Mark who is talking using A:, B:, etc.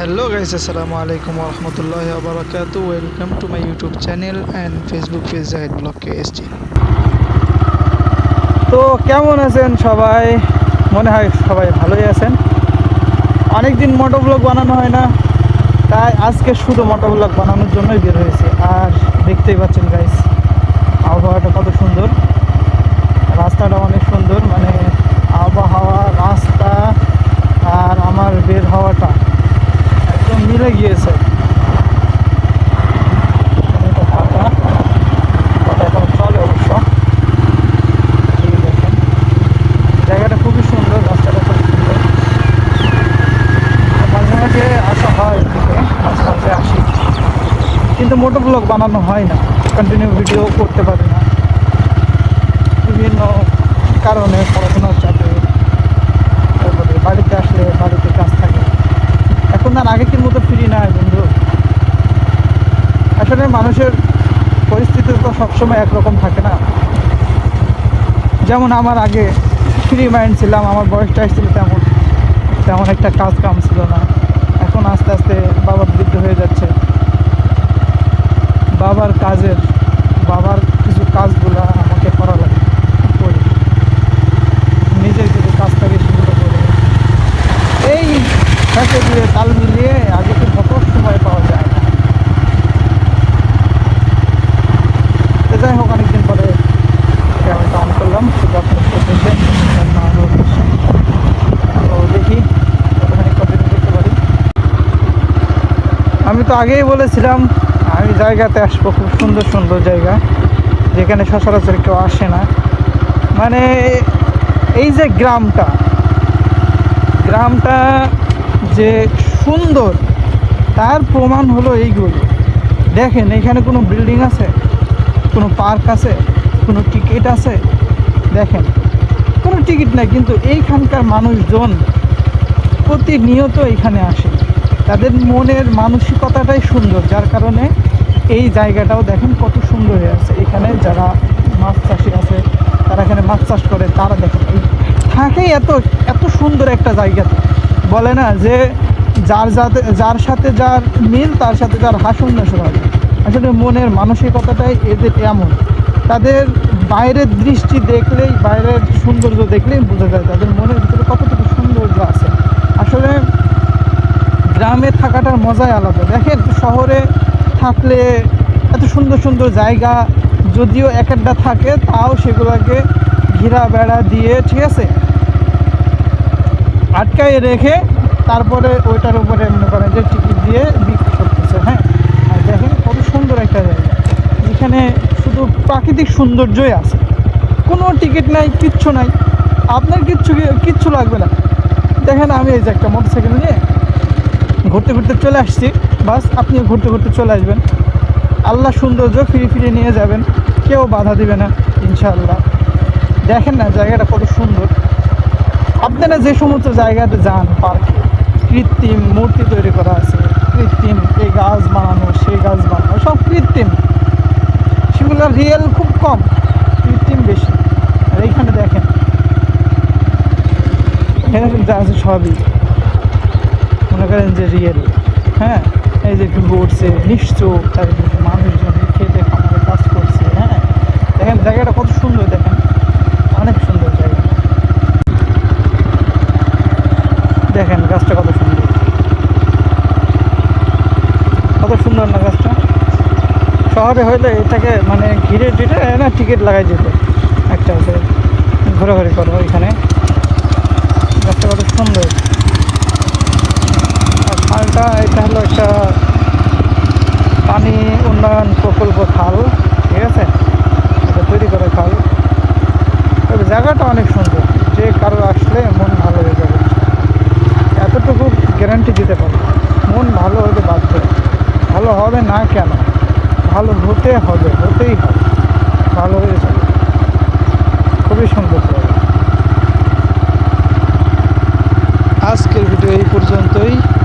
A: Assalamu alaikum wa rahmatullahi wa barakatuh. Welcome to my YouTube channel and Facebook page, Zahid Blog KSG. তো কেমন আছেন সবাই মনে হয় সবাই ভালোই আছেন অনেক দিন মোটো ব্লগ বানানো হয় না, তাই আজকে শুধু মোটো ব্লগ বানানোর জন্যই বের হয়েছে আর দেখতেই পাচ্ছেন গাইস আবহাওয়াটা কত সুন্দর রাস্তাটা অনেক সুন্দর মানে আবহাওয়া রাস্তা আর আমার বের হওয়াটা একদম মিলে গিয়েছে এটা ফাঁকা, ওটা এখন চলে অবশ্য এই দেখেন। জায়গাটা খুবই সুন্দর রাস্তাটা খুব সুন্দর মাঝে মাঝে আসা হয় এদিকে, মাঝে মাঝে আসি কিন্তু মোটো ব্লগ বানানো হয় না। কন্টিনিউ ভিডিও করতে পারি না। বিভিন্ন কারণে পড়াশোনার চাপে তারপরে বাড়িতে আসলে বাড়িতে কাজ থাকে। এখন আর আগের মতো ফ্রি নাই বন্ধু। আসলে মানুষের পরিস্থিতি তো সবসময় একরকম থাকে না। যেমন আমার আগে ফ্রি মাইন্ড ছিলাম, আমার বয়সটা ছিল তেমন। তেমন একটা কাজ কাম ছিল না। এখন আস্তে আস্তে বাবা বৃদ্ধ হয়ে যাচ্ছে। বাবার কাজের, বাবার কিছু কাজগুলো আমাকে করা লাগে। করি নিজের কিছু কাজ থাকে সেগুলো করে এই সাথে দিয়ে তাল মিলিয়ে আগে তো কত সময় পাওয়া যায়? না যাই হোক, অনেকদিন পরে ক্যামেরাটা অন করলাম। শুধু আপনার তো দেখি আমি তো আগেই বলেছিলাম আমি জায়গাতে আসব, খুব সুন্দর সুন্দর জায়গা। যেখানে সচরাচর কেউ আসে না। মানে এই যে গ্রামটা গ্রামটা যে সুন্দর, তার প্রমাণ হলো এইগুলো। দেখেন, এখানে কোনো বিল্ডিং আছে? কোনো পার্ক আছে? কোনো টিকিট আছে? দেখেন, কোনো টিকিট নাই, কিন্তু এইখানকার মানুষজন প্রতিনিয়ত এখানে আসে। তাদের মনের মানসিকতাটাই সুন্দর, যার কারণে এই জায়গাটাও দেখেন কত সুন্দর হয়ে আছে। এখানে যারা মাছ চাষি আছে, তারা এখানে মাছ চাষ করে, তারা দেখেন এই থাকে এত এত সুন্দর একটা জায়গাতে বলে না যে যার যাতে, যার সাথে যার মিল, তার সাথে যার হাসুন নেশর হবে আসলে মনের মানসিকতাটাই এদের এমন। তাদের বাইরের দৃষ্টি দেখলেই, বাইরের সৌন্দর্য দেখলেই বোঝা যায়, তাদের মনের ভিতরে কতটুকু সৌন্দর্য আছে আসলে গ্রামে থাকাটার মজাই আলাদা। দেখেন, শহরে থাকলে এত সুন্দর সুন্দর জায়গা, যদিও এক একটা থাকে, তাও সেগুলোকে ঘেরা বেড়া দিয়ে, ঠিক আছে? আটকায় রেখে তারপরে ওইটার উপরে মনে করেন যে টিকিট দিয়ে বিক্রি করতেছে হ্যাঁ? আর দেখেন, কত সুন্দর একটা জায়গা। যেখানে শুধু প্রাকৃতিক সৌন্দর্যই আছে। কোনো টিকিট নাই, কিচ্ছু নাই। আপনার কিচ্ছু কিচ্ছু লাগবে না। দেখেন, আমি এই যে একটা মোটর সাইকেল নিয়ে ঘুরতে ঘুরতে চলে আসছি। বাস, আপনিও ঘুরতে ঘুরতে চলে আসবেন। আল্লাহ সৌন্দর্য ফিরে ফিরে নিয়ে যাবেন। কেউ বাধা দিবে না, ইনশাআল্লাহ। দেখেন না, জায়গাটা কত সুন্দর। আপনারা যে সমস্ত জায়গাতে যান, পার্কে, কৃত্রিম মূর্তি তৈরি করা আছে। কৃত্রিম এই গাছ বানানো, সেই গাছ বানানো, সব কৃত্রিম। সেগুলো রিয়েল খুব কম, কৃত্রিম বেশি। আর এইখানে দেখেন, এখানে কিন্তু আছে সবই। করেন যে রিয়েল। হ্যাঁ? এই যে একটু ঘুরছে নিশ্চয় চারিদিকে মানুষজন খেতে খামারে কাজ করছে হ্যাঁ? দেখেন, জায়গাটা কত সুন্দর, দেখেন। অনেক সুন্দর জায়গা। দেখেন, গাছটা কত সুন্দর। কত সুন্দর না গাছটা? শহরে হইলে এটাকে মানে ঘিরে টিরে না, টিকিট লাগাই যেত একটা আছে ঘোরাঘুরি করো এখানে। গাছটা কত সুন্দর। এটা এটা হলো একটা পানি উন্নয়ন প্রকল্প খাল, ঠিক আছে? এটা তৈরি করে খাল। তবে জায়গাটা অনেক সুন্দর। যে কারও আসলে মন ভালো হয়ে যাবে। এতটুকু গ্যারান্টি দিতে পারব। মন ভালো হতে বাধ্য। ভালো হবে না কেন? ভালো হতে হবে, হতেই হবে। ভালো হয়ে যাবে। খুবই সুন্দর আজকের ভিডিও এই পর্যন্তই।